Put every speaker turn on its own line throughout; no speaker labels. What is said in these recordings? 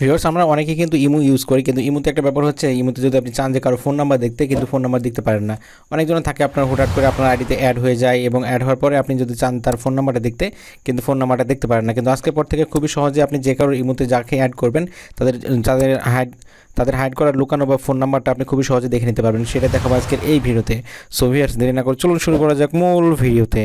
Viewers আমরা অনেকে কিন্তু ইমু ইউজ করি, কিন্তু ইমুতে একটা ব্যাপার হচ্ছে, ইমুতে যদি আপনি চান যে কারও ফোন নাম্বার দেখতে, কিন্তু ফোন নাম্বার দেখতে পারেন না। অনেকজন থাকে আপনার হুটহাট করে আপনার আইডিতে অ্যাড হয়ে যায় এবং অ্যাড হওয়ার পরে আপনি যদি চান তার ফোন নাম্বারটা দেখতে, কিন্তু ফোন নাম্বারটা দেখতে পারেন না। কিন্তু আজকের পর থেকে খুবই সহজে আপনি যে কারোর ইমুতে যাকে অ্যাড করবেন, তাদের তাদের হাইড তাদের হাইড করার লুকানো বা ফোন নাম্বারটা আপনি খুবই সহজে দেখে নিতে পারবেন। সেটা দেখাবো আজকের এই ভিডিওতে। সো ভিউয়ার্স দেরি না করে চলুন শুরু করা যাক মূল ভিডিওতে।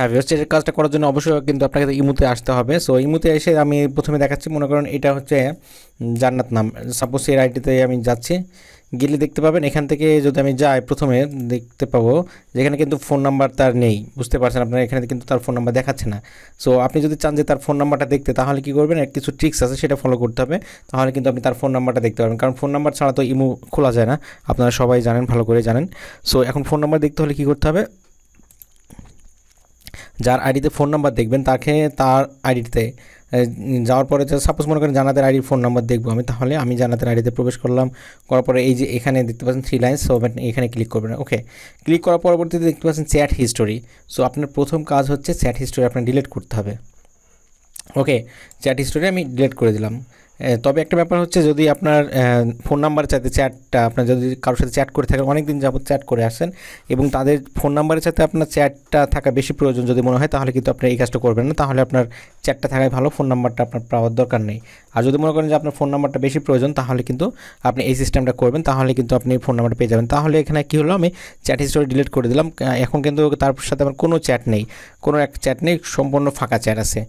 হ্যাঁ ভিউয়ার্স কাজটা করার জন্য অবশ্যই কিন্তু আপনাকে ইমুতে আসতে হবে। সো ইমুতে এসে আমি প্রথমে দেখাচ্ছি, মনে করেন এটা হচ্ছে জান্নাত নাম। সাপোজ এর আইডিতে আমি যাচ্ছি, গেলে দেখতে পাবেন এখান থেকে যদি আমি যাই প্রথমে, দেখতে পাবো যেখানে কিন্তু ফোন নাম্বার তার নেই। বুঝতে পারছেন আপনার, এখানে কিন্তু তার ফোন নাম্বার দেখাচ্ছে না। সো আপনি যদি চান যে তার ফোন নাম্বারটা দেখতে, তাহলে কি করবেন? কিছু ট্রিক্স আছে, সেটা ফলো করতে হবে। তাহলে কিন্তু আপনি তার ফোন নাম্বারটা দেখতে পারবেন। কারণ ফোন নাম্বার ছাড়া তো ইমু খোলা যায় না। আপনারা সবাই জানেন, ভালো করে জানেন। সো এখন ফোন নাম্বার দেখতে হলে কি করতে হবে? যার আইডিতে ফোন নাম্বার দেখবেন, তাকে তার আইডিতে যাওয়ার পরে সাপোজ মনে করেন জানাতের আইডির ফোন নাম্বার দেখব আমি, তাহলে আমি জানাতের আইডিতে প্রবেশ করলাম। করার পরে এই যে এখানে দেখতে পাচ্ছেন থ্রি লাইন সো এখানে ক্লিক করবেন ওকে ক্লিক করার পরবর্তীতে দেখতে পাচ্ছেন চ্যাট হিস্টোরি সো আপনার প্রথম কাজ হচ্ছে চ্যাট হিস্টোরি আপনার ডিলিট করতে হবে। ওকে চ্যাট হিস্টোরি আমি ডিলিট করে দিলাম। তবে একটা ব্যাপার হচ্ছে যদি আপনার ফোন নাম্বার চাইতে চ্যাটটা আপনার যদি কারোর সাথে চ্যাট করে থাকেন অনেক দিন যাবত চ্যাট করে আসেন এবং তাদের ফোন নাম্বারের সাথে আপনার চ্যাটটা থাকা বেশি প্রয়োজন যদি মনে হয়, তাহলে কিন্তু আপনি এই কাজটা করবেন না। তাহলে আপনার চ্যাটটা থাকাই ভালো, ফোন নাম্বারটা আপনার পাওয়ার দরকার নেই। আর যদি মনে করেন যে আপনার ফোন নাম্বারটা বেশি প্রয়োজন, তাহলে কিন্তু আপনি এই সিস্টেমটা করবেন, তাহলে কিন্তু আপনি ফোন নাম্বারটা পেয়ে যাবেন। তাহলে এখানে কী হলো, আমি চ্যাট হিস্টোরি ডিলিট করে দিলাম। এখন কিন্তু তার সাথে আমার কোনো চ্যাট নেই, কোনো এক চ্যাট নেই, সম্পূর্ণ ফাঁকা চ্যাট আছে।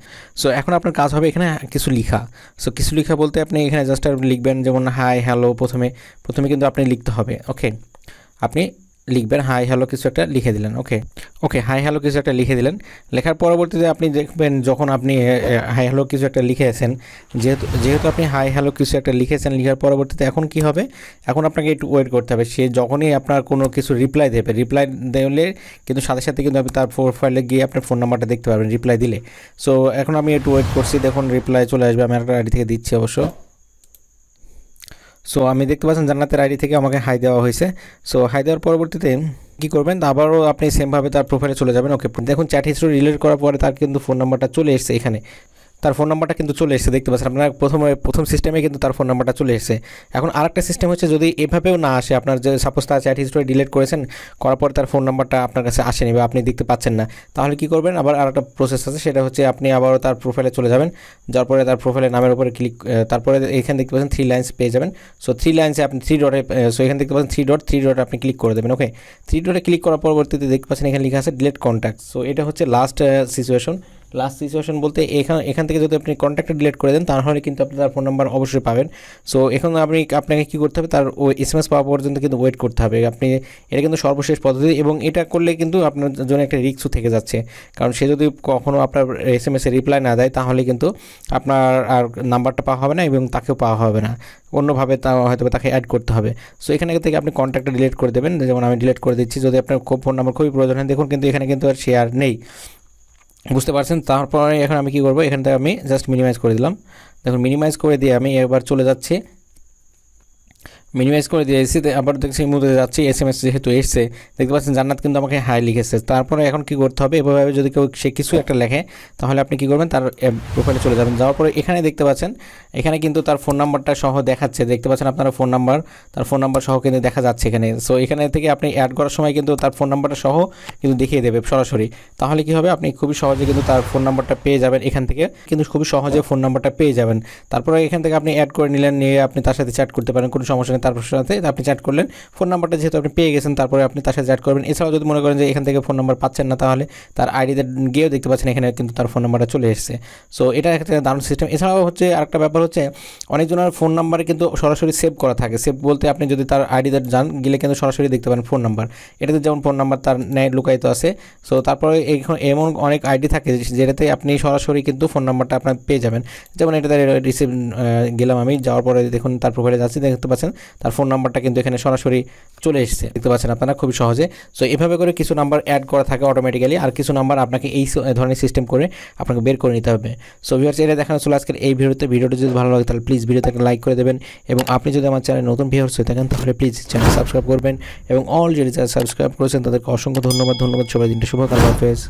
সো এখন আপনার কাজ হবে এখানে কিছু লিখা। সো কিছু লিখা বলতে আপনি এখানে জাস্ট লিখবেন যেমন হাই হ্যালো প্রথমে প্রথমে কিন্তু আপনি লিখতে হবে ওকে আপনি লিখবেন, হাই, হ্যালো, কিছু একটা লিখে দিলেন। ওকে ওকে, হাই, হ্যালো, কিছু একটা লিখে দিলেন। লেখার পরবর্তীতে আপনি দেখবেন, যখন আপনি হাই, হ্যালো, কিছু একটা লিখেছেন, যেহেতু যেহেতু আপনি, হাই, হ্যালো, কিছু একটা লিখেছেন, লিখার পরবর্তীতে এখন কি হবে? এখন আপনাকে একটু ওয়েট করতে হবে। সে যখনই আপনার কোনো কিছু রিপ্লাই দেবে রিপ্লাই দিলে কিন্তু সাথে সাথে কিন্তু আপনি তার প্রোফাইলে গিয়ে আপনার ফোন নাম্বারটা দেখতে পারবেন রিপ্লাই দিলে। সো এখন আমি একটু ওয়েট করছি, দেখুন রিপ্লাই চলে আসবে, আমি একটা আইডি থেকে দিচ্ছি অবশ্য। সো আমি দেখতে পাচ্ছেন জান্নাতের আইডি থেকে আমাকে হাই দেওয়া হয়েছে। সো হাই দেওয়ার পরবর্তীতে কী করবেন? আবারও আপনি সেমভাবে তার প্রোফাইলে চলে যাবেন। ওকে দেখুন চ্যাট হিস্ট্রি রিলেট করার পরে তার কিন্তু ফোন নাম্বারটা চলে এসছে এখানে। তার ফোন নাম্বারটা কিন্তু চলে এসেছে, দেখতে পাচ্ছেন আপনার প্রথমে, প্রথম সিস্টেমে কিন্তু তার ফোন নাম্বারটা চলে এসেছে। এখন আরেকটা সিস্টেম হচ্ছে যদি এভাবেও না আসে, আপনার যে সাপোজ তার চ্যাট হিস্ট্রি ডিলিট করেছেন, করার পর তার ফোন নাম্বারটা আপনার কাছে আসেনি বা আপনি দেখতে পাচ্ছেন না, তাহলে কি করবেন? আবার আরেকটা প্রসেস আছে, সেটা হচ্ছে আপনি আবারও তার প্রোফাইলে চলে যাবেন যার পরে তার প্রোফাইলের নামের উপরে ক্লিক তারপরে এখানে দেখতে পাচ্ছেন থ্রি লাইন্স পেয়ে যাবেন। সো থ্রি লাইন্সে আপনি থ্রি ডটে সো এখানে দেখতে পাচ্ছেন থ্রি ডট থ্রি ডট আপনি ক্লিক করে দেবেন ওকে থ্রি ডটে ক্লিক করার পরবর্তীতে দেখতে পাচ্ছেন এখানে লেখা আছে ডিলেট কন্ট্যাক্ট সো এটা হচ্ছে লাস্ট সিচুয়েশন লাস্ট সিচুয়েশন বলতে এখান এখান থেকে যদি আপনি কন্ট্যাক্টটা ডিলিট করে দেন, তাহলে কিন্তু আপনি তার ফোন নাম্বার অবশ্যই পাবেন। সো এখন আপনি, আপনাকে কী করতে হবে? তার ওই এস পাওয়া পর্যন্ত কিন্তু ওয়েট করতে হবে। আপনি, এটা কিন্তু সর্বশেষ পদ্ধতি এবং এটা করলে কিন্তু আপনার জন্য একটা রিক্সও থেকে যাচ্ছে। কারণ সে যদি কখনও আপনার এস এম এসে রিপ্লাই না দেয়, তাহলে কিন্তু আপনার আর নাম্বারটা পাওয়া হবে না এবং তাকেও পাওয়া হবে না। অন্যভাবে তা হয়তো তাকে অ্যাড করতে হবে। সো এখানে থেকে আপনি কন্ট্যাক্টটা ডিলিট করে দেবেন। যেমন আমি ডিলিট করে দিচ্ছি। যদি আপনার ফোন নাম্বার খুবই প্রয়োজন হয়, দেখুন কিন্তু এখানে কিন্তু আর শেয়ার নেই। বুঝতে পারছেন? তারপরে এখন আমি কি করব? এখান থেকে আমি জাস্ট মিনিমাইজ করে দিলাম। দেখুন মিনিমাইজ করে দিয়ে আমি একবার চলে যাচ্ছি। মিনিমাইজ করে দিয়ে দিয়েছি আবার দেখছি মুদে যাচ্ছি এস এম এস যেহেতু এসছে, দেখতে পাচ্ছেন জান্নাত কিন্তু আমাকে হাই লিখেছে। তারপরে এখন কি করতে হবে? এভাবে যদি কেউ সে কিছু একটা লেখে, তাহলে আপনি কি করবেন? তার প্রোফাইলে চলে যাবেন। যাওয়ার পরে এখানে দেখতে পাচ্ছেন, এখানে কিন্তু তার ফোন নাম্বারটা সহ দেখাচ্ছে। দেখতে পাচ্ছেন আপনার ফোন নাম্বার তার ফোন নাম্বার সহ কিন্তু দেখা যাচ্ছে এখানে। সো এখানে থেকে আপনি অ্যাড করার সময় কিন্তু তার ফোন নাম্বারটা সহ কিন্তু দেখিয়ে দেবে সরাসরি। তাহলে কি হবে? আপনি খুবই সহজে কিন্তু তার ফোন নাম্বারটা পেয়ে যাবেন এখান থেকে। কিন্তু খুবই সহজে ফোন নাম্বারটা পেয়ে যাবেন। তারপরে এখান থেকে আপনি অ্যাড করে নিলেন, নিয়ে আপনি তার সাথে চ্যাট করতে পারেন, কোনো সমস্যা নেই। তার সাথে আপনি চ্যাট করলেন। ফোন নাম্বারটা যেহেতু আপনি পেয়ে গেছেন, তারপরে আপনি তার সাথে চ্যাট করবেন। এছাড়াও যদি মনে করেন যে এখান থেকে ফোন নাম্বার পাচ্ছেন না, তাহলে তার আইডিতে গিয়েও দেখতে পাচ্ছেন এখানে কিন্তু তার ফোন নাম্বারটা চলে এসেছে। সো এটা একটা দারুণ সিস্টেম এছাড়াও হচ্ছে আরেকটা ব্যাপার হচ্ছে, অনেকজনের ফোন নাম্বারে কিন্তু সরাসরি সেভ করা থাকে। সেভ বলতে আপনি যদি তার আইডিতে যান, গেলে কিন্তু সরাসরি দেখতে পারেন ফোন নাম্বার এটাতে যেমন ফোন নাম্বার তার ন্যায় লুকায়িত আছে। সো তারপরে এখন এমন অনেক আইডি থাকে যেটাতে আপনি সরাসরি কিন্তু ফোন নাম্বারটা আপনার পেয়ে যাবেন। যেমন এটাতে রিসিভ গেলাম আমি। যাওয়ার পরে দেখুন তার প্রোফাইলে যাচ্ছি, দেখতে পাচ্ছেন তার ফোন নাম্বারটা কিন্তু এখানে সরাসরি চলে এসেছে। দেখতে পাচ্ছেন আপনারা খুবই সহজে। সো এভাবে করে কিছু নাম্বার অ্যাড করা থাকে অটোমেটিক্যালি আর কিছু নাম্বার আপনাকে এই ধরনের সিস্টেম করে আপনাকে বের করে নিতে হবে। সো ভিউয়ার্স এটা দেখানো ছিল আজকের এই ভিডিওতে। ভিডিওটি যদি ভালো লাগে তাহলে প্লিজ ভিডিওতে লাইক করে দেবেন এবং আপনি যদি আমার চ্যানেলে নতুন ভিউয়ার্স হয়ে থাকেন তাহলে প্লিজ চ্যানেল সাবস্ক্রাইব করবেন এবং অলরেডি যারা সাবস্ক্রাইব করেছেন তাদেরকে অসংখ্য ধন্যবাদ। ধন্যবাদ সবাই দিনটা শুভ কাল। হাফেজ।